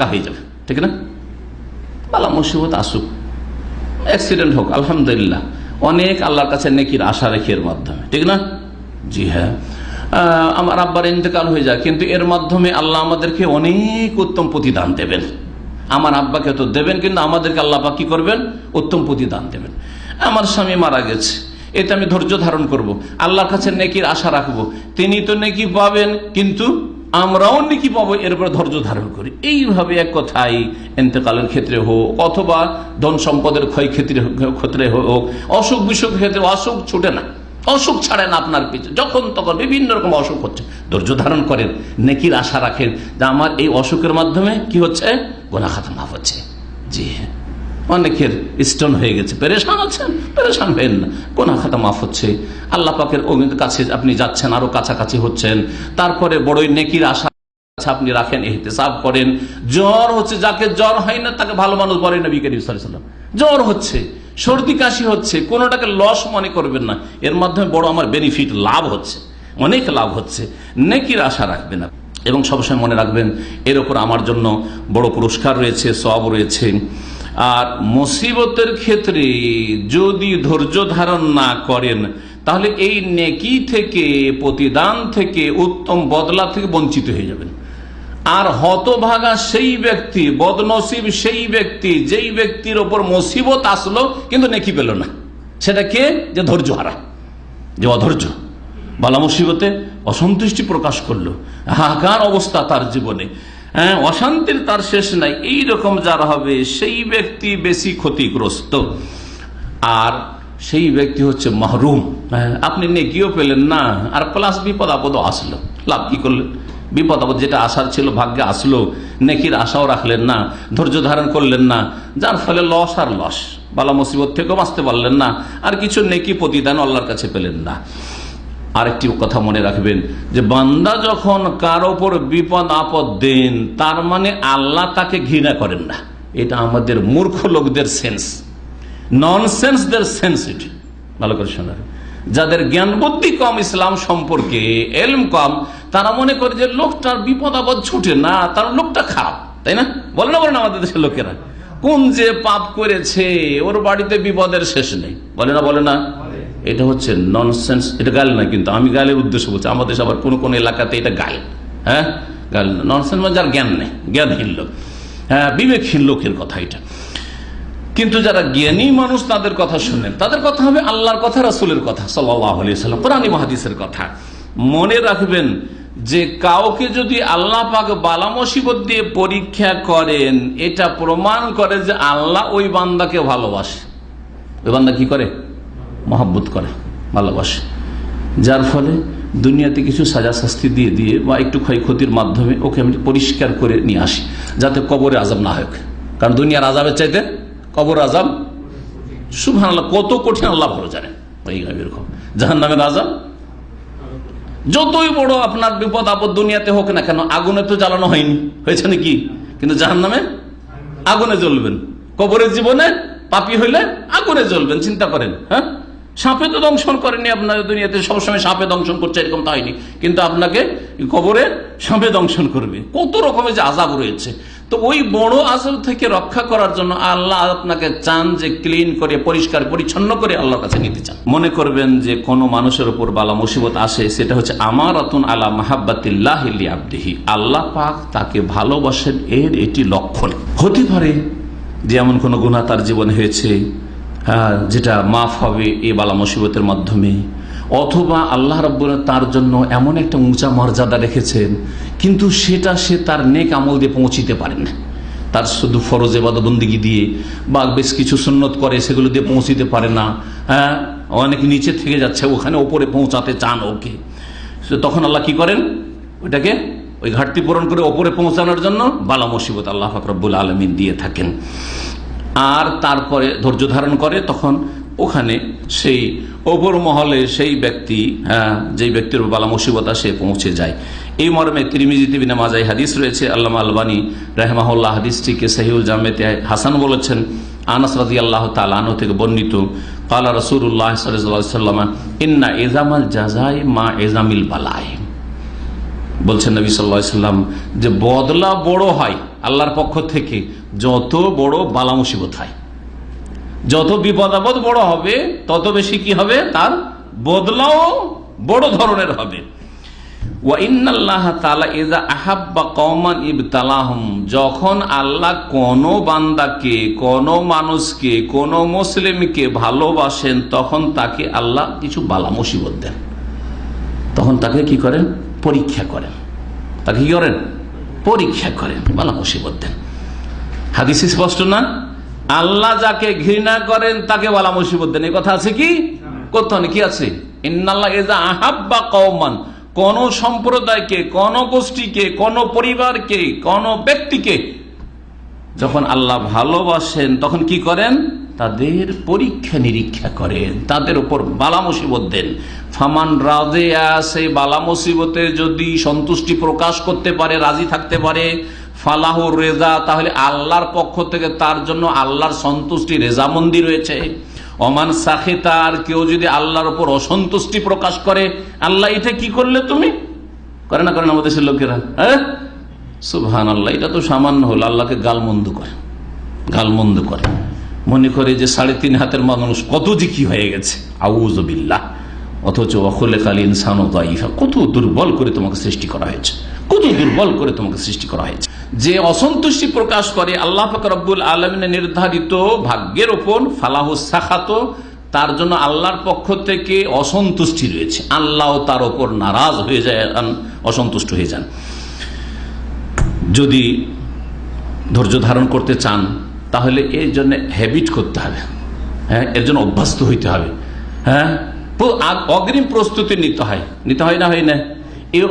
হালকা হয়ে যাবে, ঠিক না? বালা মুসিবত আসুক অ্যাক্সিডেন্ট হোক, আলহামদুলিল্লাহ। অনেক আল্লাহর কাছে নেকির আশা রেখে এর মাধ্যমে, ঠিক না? জি হ্যাঁ। আমার আব্বার ইন্তেকাল হয়ে যায় কিন্তু এর মাধ্যমে আল্লাহ আমাদেরকে অনেক উত্তম প্রতিদান দেবেন। আমার আব্বাকে তো দেবেন, কিন্তু আমাদেরকে আল্লাহ কি করবেন? উত্তম প্রতিদান দেবেন। আমার স্বামী মারা গেছে, এতে আমি ধৈর্য ধারণ করব। আল্লাহর কাছে নেকির আশা রাখব। তিনি তো নেকি পাবেন, কিন্তু আমরাও নেকি পাবো, এর উপরে ধৈর্য ধারণ করি। এইভাবে এক কথাই এতেকালের ক্ষেত্রে হোক, অথবা ধন সম্পদের ক্ষয়ক্ষতির ক্ষেত্রে হোক, অসুখ বিসুখ ক্ষেত্রে অসুখ ছুটে না। অসুখ ছাড়ে না আপনার পিছনে যখন তখন বিভিন্ন রকম অসুখ হচ্ছে। ধৈর্য ধারণ করেন, নেকির আশা রাখেন যে আমার এই অসুখের মাধ্যমে কি হচ্ছে? গোনা খাতা মাফ হচ্ছে। জি হ্যাঁ। অনেকের স্টোন হয়ে গেছে। পেরেশান আছেন? পেরেশান হবেন না। কোনা খাতা মাফ হচ্ছে। আল্লাহ পাকের কাছে আপনি যাচ্ছেন, আরও কাছাকাছি হচ্ছেন। তারপরে বড়ই নেকির আশা আপনি রাখেন এহতেসাব করেন। জ্বর হচ্ছে, যাকে জ্বর হয় না, তাকে ভালো মানুষ বলে নবী করিম জ্বর হচ্ছে, সর্দি কাশি হচ্ছে, কোনোটাকে লস মনে করবেন না। এর মাধ্যমে বড় আমার বেনিফিট লাভ হচ্ছে, অনেক লাভ হচ্ছে। নেকির আশা রাখবেন না এবং সবসময় মনে রাখবেন, এর ওপর আমার জন্য বড় পুরস্কার রয়েছে সব রয়েছে। আর মুসিবতের ক্ষেত্রে যদি ধৈর্য ধারণ না করেন, তাহলে এই নেকি থেকে, প্রতিদান থেকে, উত্তম বদলা থেকে বঞ্চিত হয়ে যাবেন। আর হতভাগা সেই ব্যক্তি, বদনসিব সেই ব্যক্তি, যেই ব্যক্তির ওপর মুসিবত আসলো, কিন্তু নেকি পেল না। সেটা কে? যে ধৈর্য হারা যে অধৈর্য। বালা মুসিবতে অসন্তুষ্টি প্রকাশ করল। হাহাকার অবস্থা তার জীবনে। হ্যাঁ অশান্তির তার শেষ নাই। এই রকম যারা হবে সেই ব্যক্তি বেশি ক্ষতিগ্রস্ত। আর সেই ব্যক্তি হচ্ছে মাহরুম। হ্যাঁ, আপনি নেকিও পেলেন না। আর প্লাস বিপদ আপদ আসলো। লাভ কি করলেন? বিপদ আপদ যেটা আসার ছিল ভাগ্যে আসলো। নেকির আশাও রাখলেন না ধৈর্য ধারণ করলেন না। যার ফলে লস আর লস। বালা মুসিবত থেকেও বাঁচতে পারলেন না। আর কিছু নেকি প্রতিদান আল্লাহর কাছে পেলেন না। আরেকটি কথা মনে রাখবেন যে বান্দা যখন কার ওপর বিপদ, আপদ দেন, তার মানে আল্লাহ তাকে ঘৃণা করেন না। এটা আমাদের মূর্খ লোকদের সেন্স নন সেন্স এটি। ভালো করে শোনার যাদের জ্ঞান বুদ্ধি কম, ইসলাম সম্পর্কে এলম কম, তারা মনে করে যে লোকটার বিপদ, আপদ ছুটে না, তার লোকটা খারাপ, তাই না? বলে না, বলেন আমাদের দেশের লোকেরা। কোন যে পাপ করেছে, ওর বাড়িতে বিপদের শেষ নেই। বলে না বলে না। এটা হচ্ছে ননসেন্স এটা গাল না কিন্তু আমি গালের উদ্দেশ্য বলছি, আমাদের আবার কোন কোন এলাকাতে এটা গাল হ্যাঁ? গাল ননসেন্স মানে যার জ্ঞান নেই, জ্ঞানহীন লোক। হ্যাঁ বিবেকহীন লোকের কথা এটা। কিন্তু যারা জ্ঞানী মানুষ তাদের কথা শুনেন। তাদের কথা হবে আল্লাহর কথা, রাসুলের কথা সাল্লাম কোরআন মহাদিসের কথা। মনে রাখবেন, যে কাউকে যদি আল্লাহ পাক বালা মুসিবত দিয়ে পরীক্ষা করেন, এটা প্রমাণ করে যে আল্লাহ ওই বান্দাকে ভালোবাসে। ওই বান্দা কি করে? মহাব্বত করে, ভালোবাসে। যার ফলে দুনিয়াতে কিছু সাজা শাস্তি দিয়ে দিয়ে বা একটু ক্ষয়ক্ষতির মাধ্যমে ওকে আমি পরিষ্কার করে নিয়ে আসি, যাতে কবরে আজাব না হোক কারণ দুনিয়ার আজাবের চাইতে কবর আজাব সুভান আল্লাহ কত কঠিন আল্লাহ ভালো জানেন এরকম। জাহান নামের আজাব যতই বড় আপনার বিপদ আপদ দুনিয়াতে হোক না কেন, আগুনে তো জ্বালানো হয়নি। হয়েছে নাকি? কিন্তু জাহান নামে আগুনে জ্বলবেন। কবরের জীবনে পাপি হইলে আগুনে জ্বলবেন, চিন্তা করেন হ্যাঁ? সাপে তো দংশন করেনি আপনার দুনিয়াতে, সবসময় সাপে দংশন করছে, এরকম তা হয়নি। কিন্তু আপনাকে কবরে সাপে দংশন করবে। কত রকমের যে আজাব রয়েছে। তো ওই বড় আজাব থেকে রক্ষা করার জন্য আল্লাহ আপনাকে চান যে ক্লিন করে, পরিষ্কার, পরিচ্ছন্ন করে আল্লাহর কাছে নিতে চান। মনে করবেন যে কোনো মানুষের উপর বালা মুসিবত আসে, সেটা হচ্ছে আমার অতুন আলা মাহাব্বাতিল্লাহ আবদিহি আল্লাহ পাক তাকে ভালোবাসেন, এর এটি লক্ষণ। হতে পারে যে এমন কোনো গুণা তার জীবনে হয়েছে হ্যাঁ যেটা মাফ হবে এ বালা মুসিবতের মাধ্যমে। অথবা আল্লাহ রব্বুল তার জন্য এমন একটা উঁচা মর্যাদা রেখেছেন, কিন্তু সেটা সে তার নেক আমল দিয়ে পৌঁছিতে পারেন না। তার শুধু ফরজ এবাদবন্দিগি দিয়ে বা বেশ কিছু সুন্নত করে সেগুলো দিয়ে পৌঁছিতে পারে না। হ্যাঁ অনেক নিচে থেকে যাচ্ছে, ওখানে ওপরে পৌঁছাতে চান ওকে। তখন আল্লাহ কি করেন? ওইটাকে ওই ঘাটতি পূরণ করে ওপরে পৌঁছানোর জন্য বালা মুসিবত আল্লাহ ফাকরবুল আলমিন দিয়ে থাকেন। আর তারপরে ধৈর্য ধারণ করে, তখন ওখানে সেই ওপর মহলে সেই ব্যক্তি হ্যাঁ যেই ব্যক্তির বালা মুসিবত সে পৌঁছে যায়। এই মর্মে ত্রিমিজিতে নামাজাই হাদিস রয়েছে, আল্লামা আলবানী রাহমাহুল্লাহ হাদিসটিকে সহিউল জামেতে হাসান বলেছেন, আনাস রাজি আল্লাহ তালানো থেকে বর্ণিত, কালা রসুল্লাহ সাল্লামা ইন্না এজামাল জাজাই মা এজামিল বালাই। বলছেন নবী সাল্লাহ সাল্লাম যে বদলা বড় হয় আল্লাহর পক্ষ থেকে যত বড় বালা মুসিবত হয়, যত বিপদ আপদ বড় হবে, তত বেশি কি হবে? তার বদলাও বড় ধরনের হবে। যখন আল্লাহ কোন বান্দাকে, কোন মানুষকে, কোন মুসলিমকে ভালোবাসেন, তখন তাকে আল্লাহ কিছু বালা মুসিবত দেন। তখন তাকে কি করেন? পরীক্ষা করেন। তাকে কি করেন? পরীক্ষা করেন, বালা মুসিবত দেন। হাদিস স্পষ্ট না? আল্লাহ যাকে ঘৃণা করেন, তাকে বালা মুসিবত দেন। এই কথা আছে কি? কোথাও কি আছে? কওমান। কোন সম্প্রদায়কে, কোন গোষ্ঠীকে, কোন পরিবারকে, কোন ব্যক্তিকে যখন আল্লাহ ভালোবাসেন, তখন কি করেন? তাদের পরীক্ষা নিরীক্ষা করেন, তাদের উপর বালা মুসিবত দেন। ফামান রাজে সেই বালা মুসিবতে যদি সন্তুষ্টি প্রকাশ করতে পারে, রাজি থাকতে পারে, ফালাহ রেজা, তাহলে আল্লাহর পক্ষ থেকে তার জন্য আল্লাহর সন্তুষ্টি রেজামন্দি রয়েছে। অমান সাখেতা, আর কেউ যদি আল্লাহর ওপর অসন্তুষ্টি প্রকাশ করে, আল্লাহ এটা কি করলে তুমি? করে না করে না, আমাদের লোকেরা হ্যাঁ? সুবহান আল্লাহ এটা তো সামান্য হলো, আল্লাহকে গালমন্দ করে গালমন্দ করে। মনে করে যে সাড়ে তিন হাতের মানুষ কত যে কি হয়ে গেছে। আউজবিল্লাহ অথচ অখলে কালী ইনসান কত দুর্বল করে তোমাকে সৃষ্টি করা হয়েছে। কত দুর্বল করে তোমাকে সৃষ্টি করা হয়েছে। যে অসন্তুষ্টি প্রকাশ করে আল্লাহ ফকরবুল আলমিনের নির্ধারিত ভাগ্যের ওপর ফালাহ সাখাত, তার জন্য আল্লাহর পক্ষ থেকে অসন্তুষ্টি রয়েছে। আল্লাহ তার ওপর নারাজ হয়ে যায় অসন্তুষ্ট হয়ে যান। যদি ধৈর্য ধারণ করতে চান তাহলে এর জন্য হ্যাবিট করতে হবে। হ্যাঁ এর জন্য অভ্যস্ত হইতে হবে। হ্যাঁ অগ্রিম প্রস্তুতি নিতে হয়। নিতে হয় না হয় না? এই